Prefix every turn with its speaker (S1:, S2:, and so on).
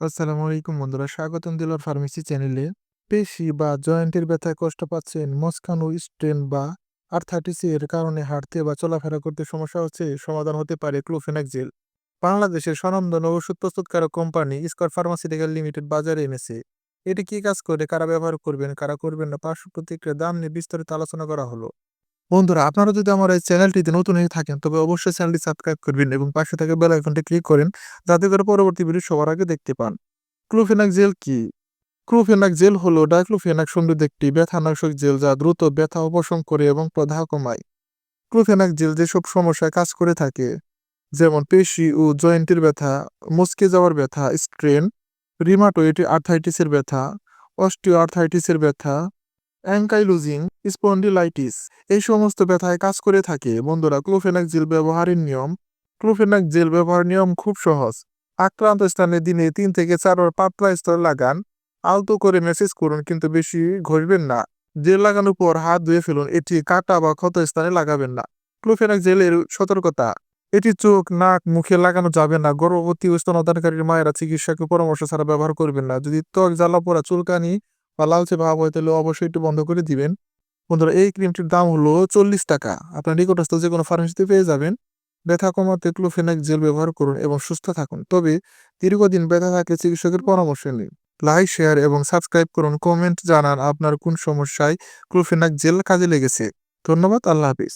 S1: আসসালামু আলাইকুম বন্ধুরা, স্বাগতম দিলার ফার্মেসি চ্যানেলে। পেশি বা জয়েন্টের ব্যথায় কষ্ট পাচ্ছেন, মস্কানো স্ট্রেন বা আর্থাইটিস এর কারণে হাঁটতে বা চলাফেরা করতে সমস্যা হচ্ছে, সমাধান হতে পারে ক্লোফেনাক জেল বাংলাদেশের স্বনামধন্য ওষুধ প্রস্তুতকারক কোম্পানি স্কট ফার্মাসিউটিক্যাল লিমিটেড বাজারে এনেছে। এটি কি কাজ করে, কারা ব্যবহার করবেন, কারা করবেন না পার্শ্ব প্রতিক্রিয়া দাম নিয়ে বিস্তারিত আলোচনা করা হলো। বন্ধুরা, আপনারা যদি আমার এই চ্যানেলটিতে নতুন হয়ে থাকেন, তবে অবশ্যই চ্যানেলটি সাবস্ক্রাইব করবেন এবং পাশে থাকা বেল আইকনটি ক্লিক করেন যাতে করে পরবর্তী ভিডিও সবার আগে দেখতে পান। ক্লোফেনাক জেল কি? ক্লোফেনাক জেল হলো ডাইক্লোফেনাক সমৃদ্ধ একটি ব্যথানাশক জেল যা দ্রুত ব্যথা উপশম করে এবং প্রদাহ কমায়। ক্লোফেনাক জেল যেসব সমস্যায় কাজ করে থাকে, যেমন পেশি ও জয়েন্টের ব্যথা মুচকে যাওয়ার ব্যথা, স্ট্রেন, রিমাটোয়েড আর্থাইটিসের ব্যথা অস্টিও আর্থাইটিসের ব্যথা অ্যাঙ্কাইলুজিং স্পন্ডিলাইটিস, এই সমস্ত ব্যথায় কাজ করে থাকে। বন্ধুরা, ক্লোফেনাক জেল ব্যবহারের নিয়ম। ক্লোফেনাক জেল ব্যবহার নিয়ম খুব সহজ। আক্রান্ত স্থানে দিনে তিন থেকে চারবার পাতলা স্তর লাগান। আলতো করে মেসেজ করুন, কিন্তু বেশি ঘষবেন না। জেল লাগানোর পর হাত ধুয়ে ফেলুন। এটি কাটা বা ক্ষত স্থানে লাগাবেন না। ক্লোফেনাক জেলের সতর্কতা। এটি চোখ, নাক, মুখে লাগানো যাবে না। গর্ভবতী ও স্তনদানকারীর মায়েরা চিকিৎসকের পরামর্শ ছাড়া ব্যবহার করবেন না। যদি ত্বক জ্বালা পোড়া, চুলকানি বা লালচে ভাব হয় তাহলে অবশ্যই একটু বন্ধ করে দিবেন। বন্ধুরা, এই ক্রিমটির দাম হলো চল্লিশ টাকা। আপনার নিকটস্থ যে কোনো ফার্মেসিতে পেয়ে যাবেন। ব্যথা কমাতে ক্লোফেনাক জেল ব্যবহার করুন এবং সুস্থ থাকুন। তবে দীর্ঘদিন ব্যথা থাকলে চিকিৎসকের পরামর্শ নিন। লাইক শেয়ার এবং সাবস্ক্রাইব করুন। কমেন্ট জানান আপনার কোন সমস্যায় ক্লোফেনাক জেল কাজে লেগেছে। ধন্যবাদ। আল্লাহ হাফিজ।